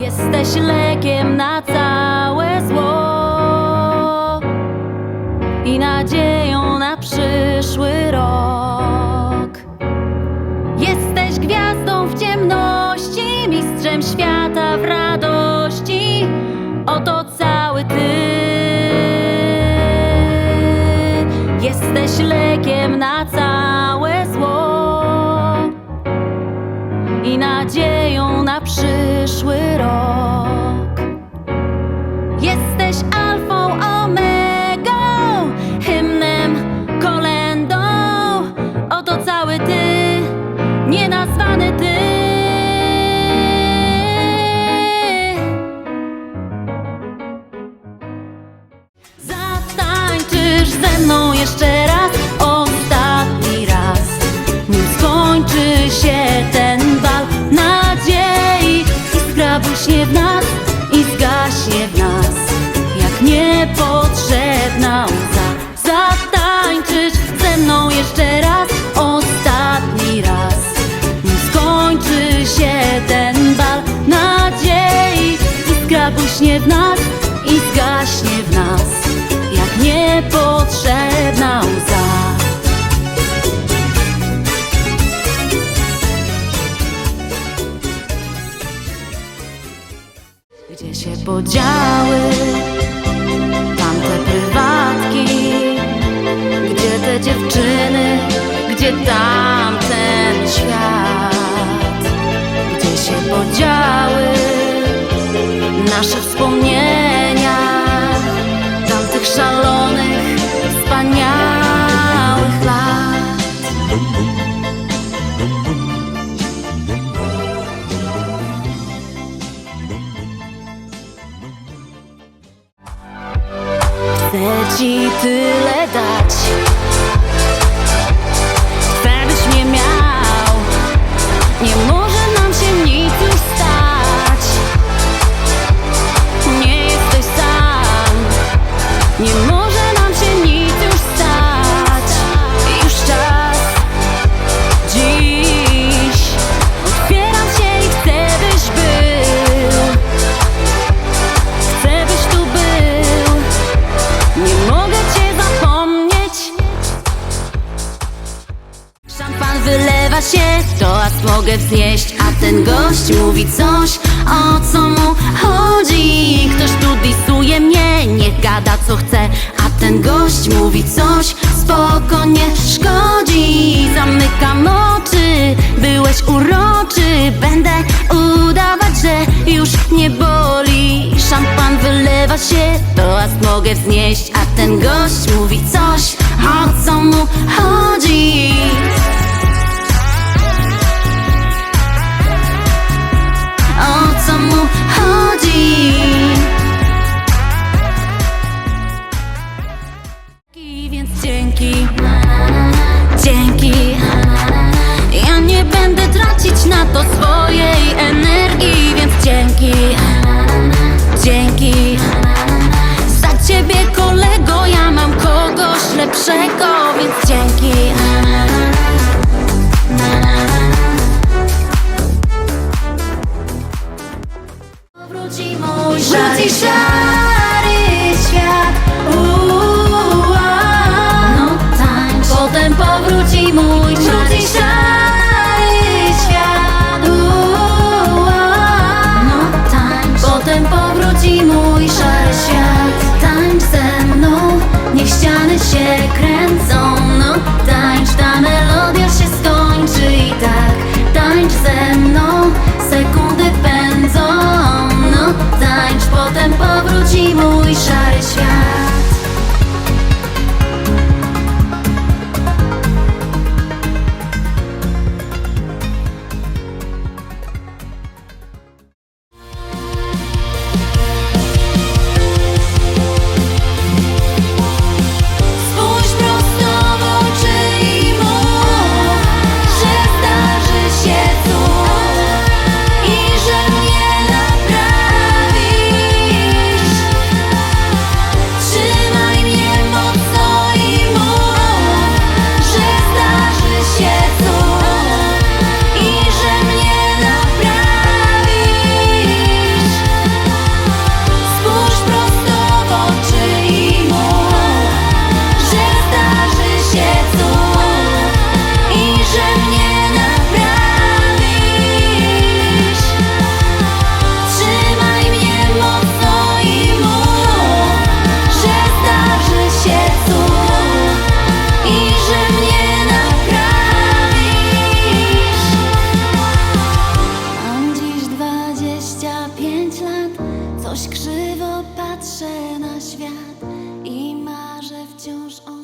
Jesteś lekiem na całe zło i nadzieją na przyszły rok. Jesteś gwiazdą w ciemności, mistrzem świata w radości. Oto cały ty. Jesteś lekiem na całe nienazwany ty. Zatańczysz ze mną jeszcze raz, ostatni raz. Nim skończy się ten bal nadziei, iskra błyśnie w nas i zgaśnie w nas, jak niepotrzebna łza. I zgaśnie w nas, jak niepotrzebna łza. Gdzie się podziały tamte prywatki? Gdzie te dziewczyny? Gdzie tamten świat? Gdzie się podziały nasze wspomnienia Nie może nam się nic już stać. Już czas. Dziś Otwieram się i chcę byś był. Chcę byś tu był. Nie mogę cię zapomnieć. Szampan wylewa się, toast mogę wznieść. A ten gość mówi coś, o co mu chodzi. Ktoś tu disuje mnie, niech gada co chce. A ten gość mówi coś, spoko nie szkodzi. Zamykam oczy, byłeś uroczy. Będę udawać, że już nie boli. Szampan wylewa się, toast mogę wznieść. A ten gość mówi coś, o co mu chodzi Dzięki, dzięki. Ja nie będę tracić na to swojej energii Więc Dzięki Powróci mój Wróci szary świat. No tańcz. Potem powróci mój szary świat. Tańcz ze mną Niech ściany się kręcą Dość krzywo patrzę na świat i marzę wciąż o